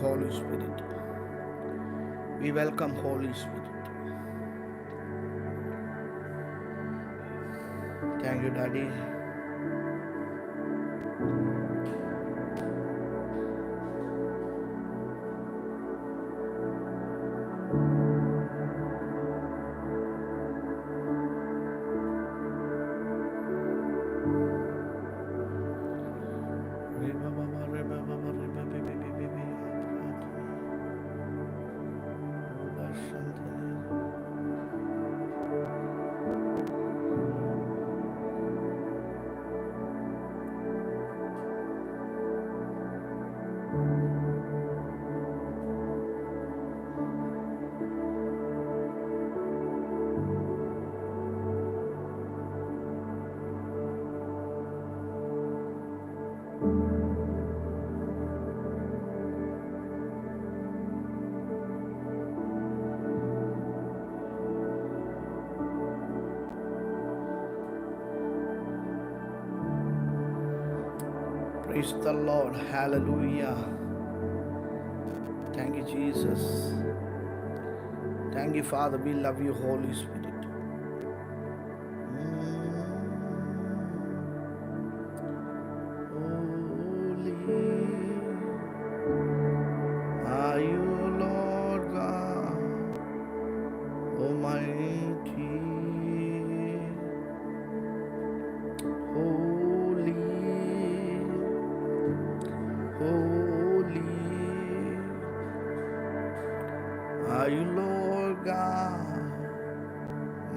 Holy Spirit. We welcome Holy Spirit. Thank you, Daddy. Praise the Lord. Hallelujah. Thank you, Jesus. Thank you, Father. We love you, Holy Spirit. Are you, Lord God,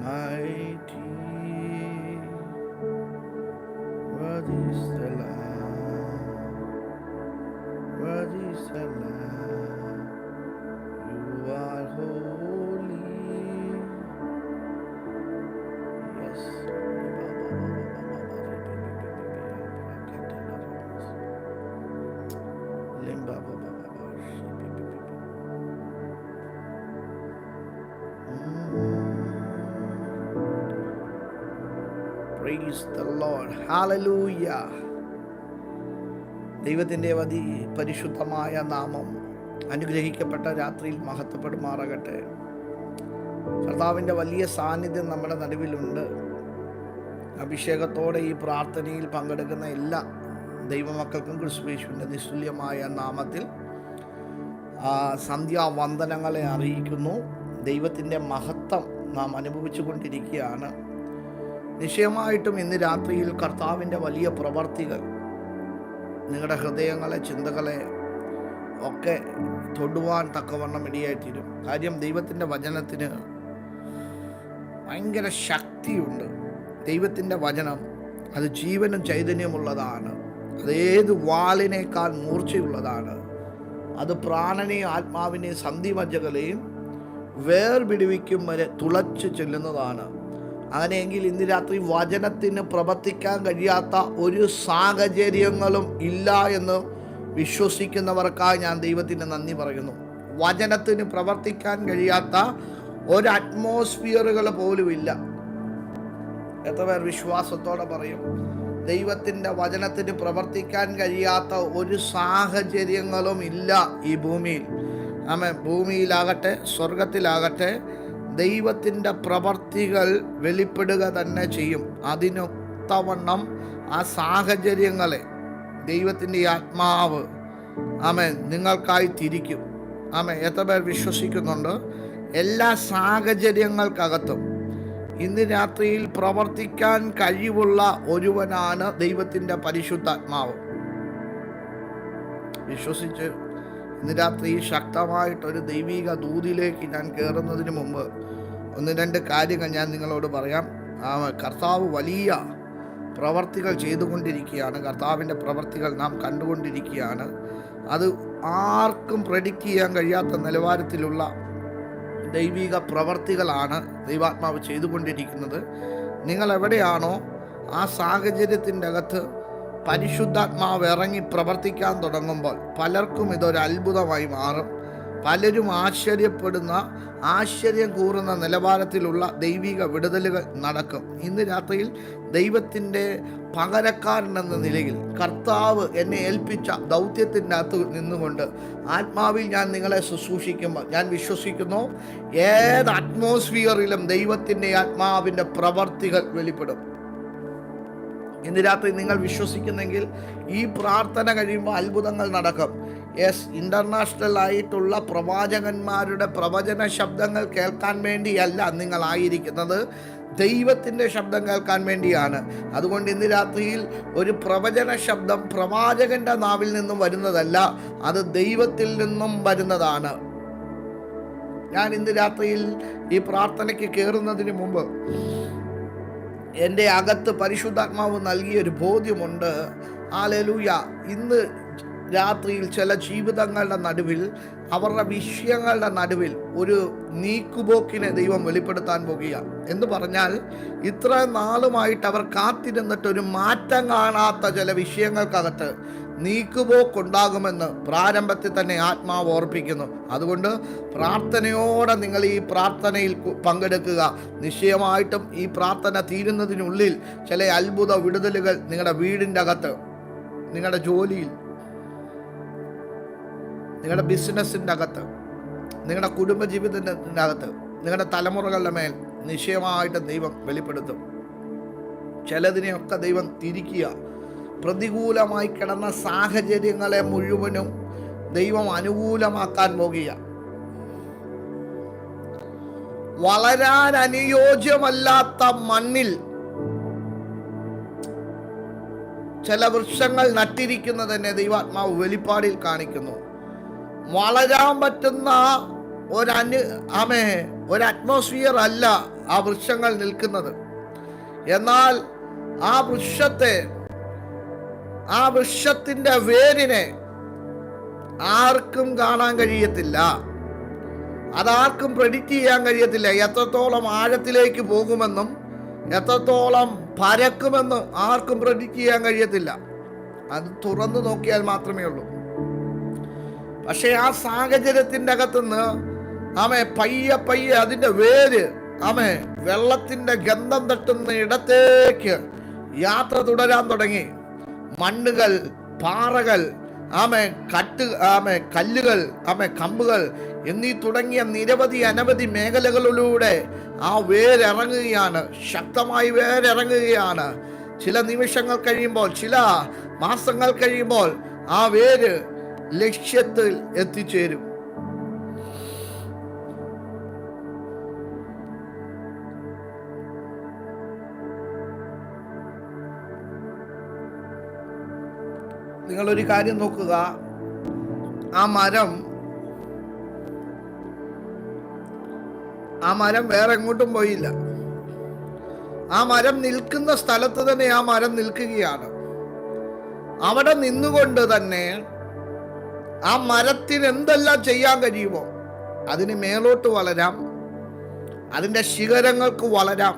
mighty. Worthy is the Lamb, worthy is the Lamb. Praise the Lord. Hallelujah ദൈവത്തിന്റെ വതി പരിശുദ്ധമായ നാമം അനുഗ്രഹിക്കപ്പെട്ട രാത്രിയിൽ മഹത്വപ്പെടുമാറാകട്ടെ. കർത്താവിന്റെ വലിയ സാന്നിധ്യം നമ്മുടെ നടുവിലുണ്ട്. അഭിഷേകത്തോടെ ഈ പ്രാർത്ഥനയിൽ പങ്കെടുക്കുന്ന എല്ലാ ദൈവമക്കൾക്കും ക്രിസ്തുവേശുവിന്റെ നിസ്തുല്യമായ നാമത്തിൽ സന്ധ്യാവന്ദനങ്ങളെ അറിയിക്കുന്നു. ദൈവത്തിന്റെ മഹത്വം നാം അനുഭവിച്ചു കൊണ്ടിരിക്കുകയാണ് നിശ്ചയമായിട്ടും ഇന്ന് രാത്രിയിൽ കർത്താവിന്റെ വലിയ പ്രവർത്തികൾ നിങ്ങളുടെ ഹൃദയങ്ങളെ ചിന്തകളെ ഒക്കെ തൊടുവാൻ തക്കവണ്ണം ഇടിയായിത്തീരും. കാര്യം ദൈവത്തിന്റെ വചനത്തിന് ഭയങ്കര ശക്തിയുണ്ട്. ദൈവത്തിന്റെ വചനം അത് ജീവനും ചൈതന്യമുള്ളതാണ്. അത് ഏത് വാളിനേക്കാൾ മൂർച്ചയുള്ളതാണ്. അത് പ്രാണനെയും ആത്മാവിനെയും സന്ധിമജ്ജകളെയും വേർപിടിവിക്കും വരെ തുളച്ചു ചെല്ലുന്നതാണ്. അങ്ങനെയെങ്കിൽ ഇന്ന് രാത്രി വചനത്തിന് പ്രവർത്തിക്കാൻ കഴിയാത്ത ഒരു സാഹചര്യങ്ങളും ഇല്ല എന്ന് വിശ്വസിക്കുന്നവർക്കായി ഞാൻ ദൈവത്തിന് നന്ദി പറയുന്നു. വചനത്തിന് പ്രവർത്തിക്കാൻ കഴിയാത്ത ഒരു അറ്റ്മോസ്ഫിയറുകൾ പോലും ഇല്ല. എത്ര പേർ വിശ്വാസത്തോടെ പറയും ദൈവത്തിന്റെ വചനത്തിന് പ്രവർത്തിക്കാൻ കഴിയാത്ത ഒരു സാഹചര്യങ്ങളും ഇല്ല ഈ ഭൂമിയിൽ. ആമേ ഭൂമിയിലാകട്ടെ സ്വർഗത്തിലാകട്ടെ ദൈവത്തിന്റെ പ്രവർത്തികൾ വെളിപ്പെടുക തന്നെ ചെയ്യും. അതിനൊത്തവണ്ണം ആ സാഹചര്യങ്ങളെ ദൈവത്തിന്റെ ആത്മാവ് ആമേ നിങ്ങൾക്കായി തിരിക്കും. ആമേ എത്ര പേർ വിശ്വസിക്കുന്നുണ്ട്? എല്ലാ സാഹചര്യങ്ങൾക്കകത്തും. ഇന്ന് രാത്രിയിൽ പ്രവർത്തിക്കാൻ കഴിവുള്ള ഒരുവനാണ് ദൈവത്തിന്റെ പരിശുദ്ധാത്മാവ്. വിശ്വസിച്ച് ഇന്ന് രാത്രി ശക്തമായിട്ടൊരു ദൈവിക ദൂതിലേക്ക് ഞാൻ കയറുന്നതിന് മുമ്പ് ഒന്ന് രണ്ട് കാര്യങ്ങൾ ഞാൻ നിങ്ങളോട് പറയാം. ആ കർത്താവ് വലിയ പ്രവർത്തികൾ ചെയ്തുകൊണ്ടിരിക്കുകയാണ്. കർത്താവിന്റെ പ്രവർത്തികൾ നാം കണ്ടുകൊണ്ടിരിക്കുകയാണ്. അത് ആർക്കും പ്രെഡിക്റ്റ് ചെയ്യാൻ കഴിയാത്ത നിലവാരത്തിലുള്ള ദൈവിക പ്രവർത്തികളാണ് ദൈവാത്മാവ് ചെയ്തുകൊണ്ടിരിക്കുന്നത്. നിങ്ങൾ എവിടെയാണോ ആ സാഹചര്യത്തിന്റെ അകത്ത് പരിശുദ്ധാത്മാവ് ഇറങ്ങി പ്രവർത്തിക്കാൻ തുടങ്ങുമ്പോൾ പലർക്കും ഇതൊരു അത്ഭുതമായി മാറും. പലരും ആശ്ചര്യപ്പെടുന്ന ആശ്ചര്യം കൂറുന്ന നിലവാരത്തിലുള്ള ദൈവിക വിടുതലുകൾ നടക്കും. ഇന്ന് രാത്രിയിൽ ദൈവത്തിന്റെ പകരക്കാരൻ എന്ന നിലയിൽ കർത്താവ് എന്നെ ഏൽപ്പിച്ച ദൗത്യത്തിന്റെ അകത്ത് നിന്നുകൊണ്ട് ആത്മാവിൽ ഞാൻ നിങ്ങളെ ശുശ്രൂഷിക്കുമ്പോൾ ഞാൻ വിശ്വസിക്കുന്നു ഏത് അറ്റ്മോസ്ഫിയറിലും ദൈവത്തിന്റെ ആത്മാവിന്റെ പ്രവർത്തികൾ വെളിപ്പെടും. ഇന്ന് രാത്രി നിങ്ങൾ വിശ്വസിക്കുന്നെങ്കിൽ ഈ പ്രാർത്ഥന കഴിയുമ്പോൾ അത്ഭുതങ്ങൾ നടക്കും. യെസ് ഇന്റർനാഷണൽ ആയിട്ടുള്ള പ്രവാചകന്മാരുടെ പ്രവചന ശബ്ദങ്ങൾ കേൾക്കാൻ വേണ്ടിയല്ല നിങ്ങളായിരിക്കുന്നത് ദൈവത്തിന്റെ ശബ്ദം കേൾക്കാൻ വേണ്ടിയാണ്. അതുകൊണ്ട് ഇന്ന് രാത്രിയിൽ ഒരു പ്രവചന ശബ്ദം പ്രവാചകന്റെ നാവിൽ നിന്നും വരുന്നതല്ല അത് ദൈവത്തിൽ നിന്നും വരുന്നതാണ്. ഞാൻ ഇന്ന് രാത്രിയിൽ ഈ പ്രാർത്ഥനയ്ക്ക് കയറുന്നതിന് മുമ്പ് എന്റെ അകത്ത് പരിശുദ്ധാത്മാവ് നൽകിയൊരു ബോധ്യമുണ്ട്. ആലലൂയ ഇന്ന് രാത്രിയിൽ ചില ജീവിതങ്ങളുടെ നടുവിൽ അവരുടെ വിഷയങ്ങളുടെ നടുവിൽ ഒരു നീക്കുപോക്കിനെ ദൈവം വെളിപ്പെടുത്താൻ പോകുക എന്ന് പറഞ്ഞാൽ ഇത്ര നാളുമായിട്ട് അവർ കാത്തിരുന്നിട്ട് ഒരു മാറ്റം കാണാത്ത ചില വിഷയങ്ങൾക്കകത്ത് നീക്കുപോക്കുണ്ടാകുമെന്ന് പ്രാരംഭത്തിൽ തന്നെ ആത്മാവ് ഓർപ്പിക്കുന്നു. അതുകൊണ്ട് പ്രാർത്ഥനയോടെ നിങ്ങൾ ഈ പ്രാർത്ഥനയിൽ പങ്കെടുക്കുക. നിശ്ചയമായിട്ടും ഈ പ്രാർത്ഥന തീരുന്നതിനുള്ളിൽ ചില അത്ഭുത വിടുതലുകൾ നിങ്ങളുടെ വീടിന്റെ അകത്ത് നിങ്ങളുടെ ജോലിയിൽ നിങ്ങളുടെ ബിസിനസ്സിന്റെ അകത്ത് നിങ്ങളുടെ കുടുംബജീവിതത്തിന്റെ അകത്ത് നിങ്ങളുടെ തലമുറകളുടെ മേൽ നിശ്ചയമായിട്ട് ദൈവം വെളിപ്പെടുത്തും. ചിലതിനെയൊക്കെ ദൈവം തിരിക്കുക. പ്രതികൂലമായി കിടന്ന സാഹചര്യങ്ങളെ മുഴുവനും ദൈവം അനുകൂലമാക്കാൻ പോകുക വളരാൻ അനുയോജ്യമല്ലാത്ത മണ്ണിൽ ചില വൃക്ഷങ്ങൾ നട്ടിരിക്കുന്നത് തന്നെ ദൈവാത്മാവ് വെളിപ്പാടിൽ കാണിക്കുന്നു. വളരാൻ പറ്റുന്ന ഒരനു ആമേ ഒരു അറ്റ്മോസ്ഫിയർ അല്ല ആ വൃക്ഷങ്ങൾ നിൽക്കുന്നത്. എന്നാൽ ആ വൃക്ഷത്തെ ആ വൃക്ഷത്തിന്റെ വേരിനെ ആർക്കും കാണാൻ കഴിയത്തില്ല. അതാർക്കും പ്രെഡിക്റ്റ് ചെയ്യാൻ കഴിയത്തില്ല. എത്രത്തോളം ആഴത്തിലേക്ക് പോകുമെന്നും എത്രത്തോളം പരക്കുമെന്നും ആർക്കും പ്രെഡിക്റ്റ് ചെയ്യാൻ കഴിയത്തില്ല. അത് തുറന്നു നോക്കിയാൽ മാത്രമേ ഉള്ളൂ. പക്ഷേ ആ സാഹചര്യത്തിന്റെ അകത്തുനിന്ന് ആമെ പയ്യെ പയ്യെ അതിന്റെ വേര് ആമെ വെള്ളത്തിന്റെ ഗന്ധം തട്ടുന്ന ഇടത്തേക്ക് യാത്ര തുടരാൻ തുടങ്ങി. മണ്ണുകൾ പാറകൾ ആമെ കട്ട് ആമെ കല്ലുകൾ ആമെ കമ്പുകൾ എന്നീ തുടങ്ങിയ നിരവധി അനവധി മേഖലകളിലൂടെ ആ വേരിറങ്ങുകയാണ്. ശക്തമായി വേരിറങ്ങുകയാണ്. ചില നിമിഷങ്ങൾ കഴിയുമ്പോൾ ചില മാസങ്ങൾ കഴിയുമ്പോൾ ആ വേര് ലക്ഷ്യത്തിൽ എത്തിച്ചേരും. നിങ്ങളൊരു കാര്യം നോക്കുക. ആ മരം ആ മരം വേറെ എങ്ങോട്ടും പോയില്ല. ആ മരം നിൽക്കുന്ന സ്ഥലത്ത് തന്നെ ആ മരം നിൽക്കുകയാണ്. അവിടെ നിന്നുകൊണ്ട് തന്നെ ആ മരത്തിന് എന്തെല്ലാം ചെയ്യാൻ കഴിയുമോ? അതിന് മേലോട്ട് വളരാം. അതിന്റെ ശിഖരങ്ങൾക്ക് വളരാം.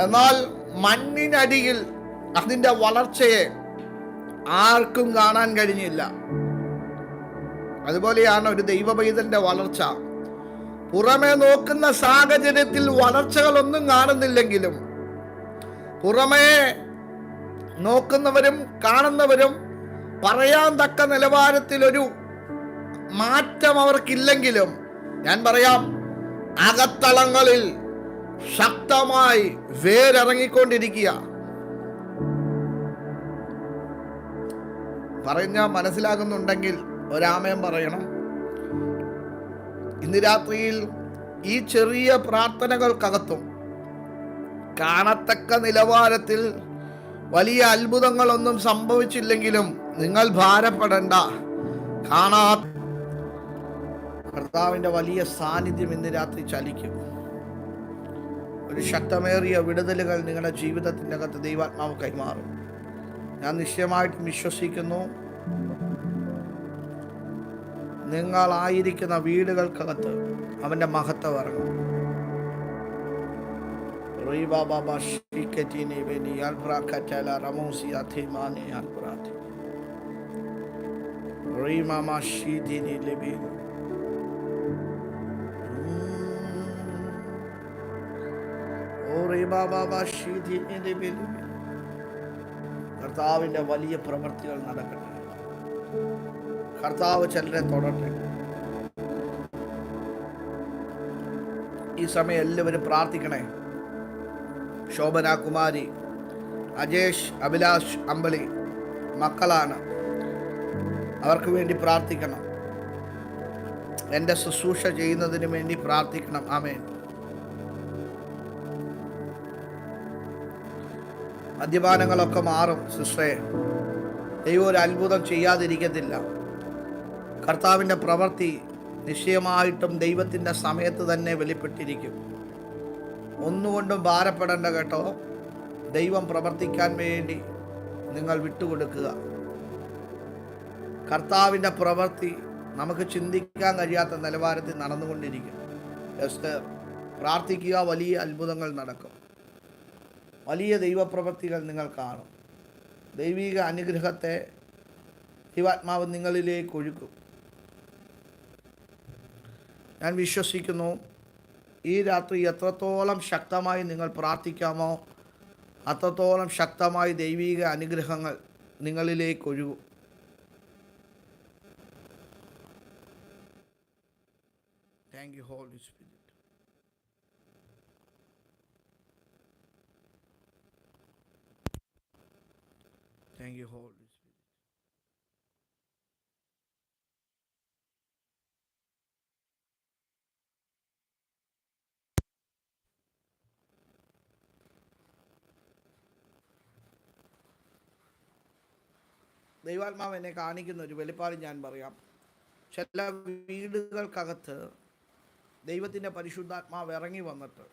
എന്നാൽ മണ്ണിനടിയിൽ അതിന്റെ വളർച്ചയെ ആർക്കും കാണാൻ കഴിഞ്ഞില്ല. അതുപോലെയാണ് ഒരു ദൈവപൈതന്റെ വളർച്ച. പുറമെ നോക്കുന്ന സാഹചര്യത്തിൽ വളർച്ചകളൊന്നും കാണുന്നില്ലെങ്കിലും പുറമേ നോക്കുന്നവരും കാണുന്നവരും പറയാൻ തക്ക നിലവാരത്തിലൊരു മാറ്റം അവർക്കില്ലെങ്കിലും ഞാൻ പറയാം അകത്തളങ്ങളിൽ ശക്തമായി വേരിറങ്ങിക്കൊണ്ടിരിക്കുക. പറഞ്ഞ മനസ്സിലാകുന്നുണ്ടെങ്കിൽ ഒരാമയം പറയണം. ഇന്ന് രാത്രിയിൽ ഈ ചെറിയ പ്രാർത്ഥനകൾക്കകത്തും കാണത്തക്ക നിലവാരത്തിൽ വലിയ അത്ഭുതങ്ങളൊന്നും സംഭവിച്ചില്ലെങ്കിലും നിങ്ങൾ ഭാരപ്പെടേണ്ട. കാണാ കർത്താവിന്റെ വലിയ സാന്നിധ്യം ഇന്ന് രാത്രി ചലിക്കും. ഒരു ശക്തമേറിയ വിടുതലുകൾ നിങ്ങളുടെ ജീവിതത്തിന്റെ അകത്ത് ദൈവാത്മാവ് കൈമാറും. ഞാൻ നിശ്ചയമായിട്ടും വിശ്വസിക്കുന്നു നിങ്ങളായിരിക്കുന്ന വീടുകൾക്കകത്ത് അവന്റെ മഹത്വം ഇറങ്ങും. shiketini കർത്താവിന്റെ വലിയ പ്രവൃത്തികൾ നടക്കട്ടെ. കർത്താവ് ചിലരെ തൊടട്ടെ. ഈ സമയം എല്ലാവരും പ്രാർത്ഥിക്കണേ. ശോഭന കുമാരി അജേഷ് അഭിലാഷ് അമ്പളി മക്കളാണ്. അവർക്ക് വേണ്ടി പ്രാർത്ഥിക്കണം. എന്റെ ശുശ്രൂഷ ചെയ്യുന്നതിന് വേണ്ടി പ്രാർത്ഥിക്കണം. ആമേൻ. മദ്യപാനങ്ങളൊക്കെ മാറും സിസ്റ്ററെ. ദൈവം ഒരു അത്ഭുതം ചെയ്യാതിരിക്കത്തില്ല. കർത്താവിന്റെ പ്രവൃത്തി നിശ്ചയമായിട്ടും ദൈവത്തിന്റെ സമയത്ത് തന്നെ വെളിപ്പെട്ടിരിക്കും. ഒന്നുകൊണ്ടും ഭാരപ്പെടേണ്ട കേട്ടോ. ദൈവം പ്രവർത്തിക്കാൻ വേണ്ടി നിങ്ങൾ വിട്ടുകൊടുക്കുക. കർത്താവിന്റെ പ്രവൃത്തി നമുക്ക് ചിന്തിക്കാൻ കഴിയാത്ത നിലവാരത്തിൽ നടന്നുകൊണ്ടിരിക്കും. ജസ്റ്റ് പ്രാർത്ഥിക്കുക വലിയ അത്ഭുതങ്ങൾ നടക്കും. വലിയ ദൈവപ്രവൃത്തികൾ നിങ്ങൾ കാണും. ദൈവിക അനുഗ്രഹത്തെ ദൈവാത്മാവ് നിങ്ങളിലേക്ക് ഒഴുക്കും. ഞാൻ വിശ്വസിക്കുന്നു ഈ രാത്രി എത്രത്തോളം ശക്തമായി നിങ്ങൾ പ്രാർത്ഥിക്കാമോ അത്രത്തോളം ശക്തമായി ദൈവിക അനുഗ്രഹങ്ങൾ നിങ്ങളിലേക്ക് ഒഴുകും. Thank you holy spirit thank you, Holy Spirit. ദൈവാത്മാവ് എന്നെ കാണിക്കുന്ന ഒരു വെളിപ്പാട് ഞാൻ പറയാം ചില വീടുകൾക്കകത്ത് ദൈവത്തിന്റെ പരിശുദ്ധാത്മാവ് ഇറങ്ങി വന്നിട്ട്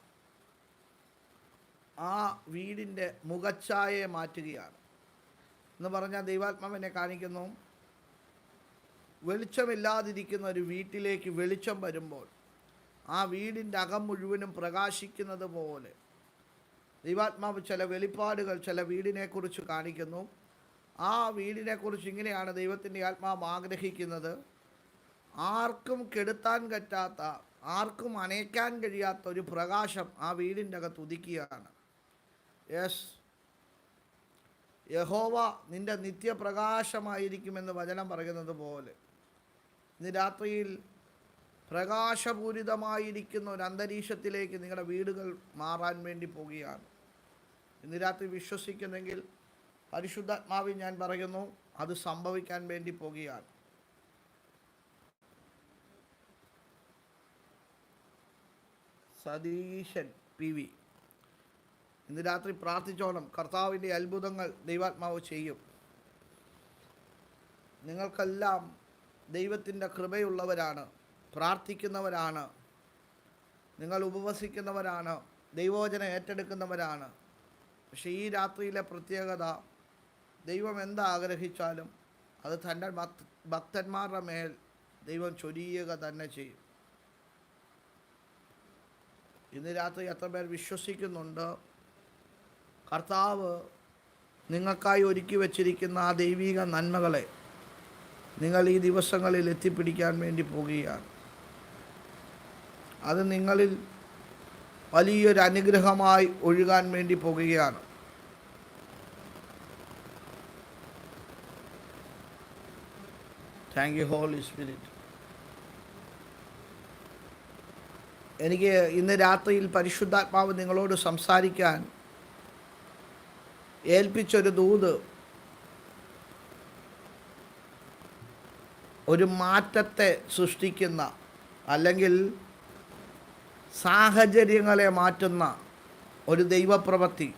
ആ വീടിന്റെ മുഖച്ഛായയെ മാറ്റുകയാണ് എന്ന് പറഞ്ഞാൽ ദൈവാത്മാവ് എന്നെ കാണിക്കുന്നു. വെളിച്ചമില്ലാതിരിക്കുന്ന ഒരു വീട്ടിലേക്ക് വെളിച്ചം വരുമ്പോൾ ആ വീടിന്റെ അകം മുഴുവനും പ്രകാശിക്കുന്നത് പോലെ ദൈവാത്മാവ് ചില വെളിപ്പാടുകൾ ചില വീടിനെക്കുറിച്ച് കാണിക്കുന്നു. ആ വീടിനെക്കുറിച്ച് ഇങ്ങനെയാണ് ദൈവത്തിന്റെ ആത്മാവ് ആഗ്രഹിക്കുന്നത്. ആർക്കും കെടുത്താൻ പറ്റാത്ത ആർക്കും അണയ്ക്കാൻ കഴിയാത്ത ഒരു പ്രകാശം ആ വീടിന്റെ അകത്ത് ഉദിക്കുകയാണ്. യെസ് യഹോവ നിന്റെ നിത്യപ്രകാശമായിരിക്കുമെന്ന് വചനം പറയുന്നത് പോലെ. ഇന്ന് രാത്രിയിൽ പ്രകാശപൂരിതമായിരിക്കുന്ന ഒരു അന്തരീക്ഷത്തിലേക്ക് നിങ്ങളുടെ വീടുകൾ മാറാൻ വേണ്ടി പോവുകയാണ് ഇന്ന് രാത്രി വിശ്വസിക്കുന്നെങ്കിൽ പരിശുദ്ധാത്മാവിൽ ഞാൻ പറയുന്നു അത് സംഭവിക്കാൻ വേണ്ടി പോവുകയാണ് സതീശൻ പി വി. ഇന്ന് രാത്രി പ്രാർത്ഥിച്ചോണം. കർത്താവിന്റെ അത്ഭുതങ്ങൾ ദൈവാത്മാവ് ചെയ്യും. നിങ്ങൾക്കെല്ലാം ദൈവത്തിന്റെ കൃപയുള്ളവരാണ്. പ്രാർത്ഥിക്കുന്നവരാണ്. നിങ്ങൾ ഉപവസിക്കുന്നവരാണ്. ദൈവോചന ഏറ്റെടുക്കുന്നവരാണ്. പക്ഷേ ഈ രാത്രിയിലെ പ്രത്യേകത ദൈവം എന്താഗ്രഹിച്ചാലും അത് തന്റെ ഭക്ത ഭക്തന്മാരുടെ മേൽ ദൈവം ചൊരിയുക തന്നെ ചെയ്യും. ഇന്ന് രാത്രി എത്ര പേർ വിശ്വസിക്കുന്നുണ്ട്? കർത്താവ് നിങ്ങൾക്കായി ഒരുക്കി വച്ചിരിക്കുന്ന ആ ദൈവിക നന്മകളെ നിങ്ങൾ ഈ ദിവസങ്ങളിൽ എത്തിപ്പിടിക്കാൻ വേണ്ടി പോകുകയാണ്. അത് നിങ്ങളിൽ വലിയൊരു അനുഗ്രഹമായി ഒഴുകാൻ വേണ്ടി പോകുകയാണ്. താങ്ക് യു ഹോളി സ്പിരിറ്റ് എനിക്ക് ഇന്ന് രാത്രിയിൽ പരിശുദ്ധാത്മാവ് നിങ്ങളോട് സംസാരിക്കാൻ ഏൽപ്പിച്ചൊരു ദൂത് ഒരു മാറ്റത്തെ സൃഷ്ടിക്കുന്ന അല്ലെങ്കിൽ സാഹചര്യങ്ങളെ മാറ്റുന്ന ഒരു ദൈവപ്രവൃത്തി.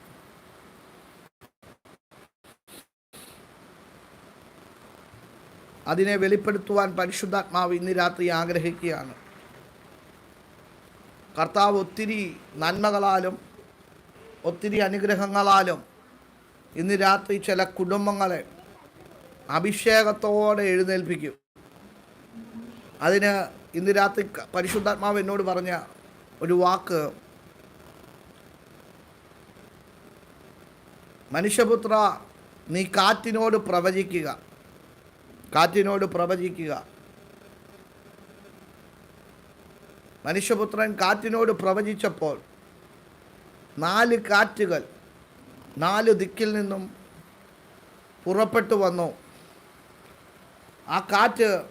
അതിനെ വെളിപ്പെടുത്തുവാൻ പരിശുദ്ധാത്മാവ് ഇന്ന് രാത്രി ആഗ്രഹിക്കുകയാണ്. കർത്താവ് ഒത്തിരി നന്മകളാലും ഒത്തിരി അനുഗ്രഹങ്ങളാലും ഇന്ന് രാത്രി ചില കുടുംബങ്ങളെ അഭിഷേകത്തോടെ എഴുന്നേൽപ്പിക്കും. അതിന് ഇന്ന് രാത്രി പരിശുദ്ധാത്മാവ് എന്നോട് പറഞ്ഞ ഒരു വാക്ക് മനുഷ്യപുത്ര നീ കാറ്റിനോട് പ്രവചിക്കുക. കാറ്റിനോട് പ്രവചിക്കുക. മനുഷ്യപുത്രൻ കാറ്റിനോട് പ്രവചിച്ചപ്പോൾ നാല് കാറ്റുകൾ നാല് ദിക്കിൽ നിന്നും പുറപ്പെട്ടു വന്നു. ആ കാറ്റ്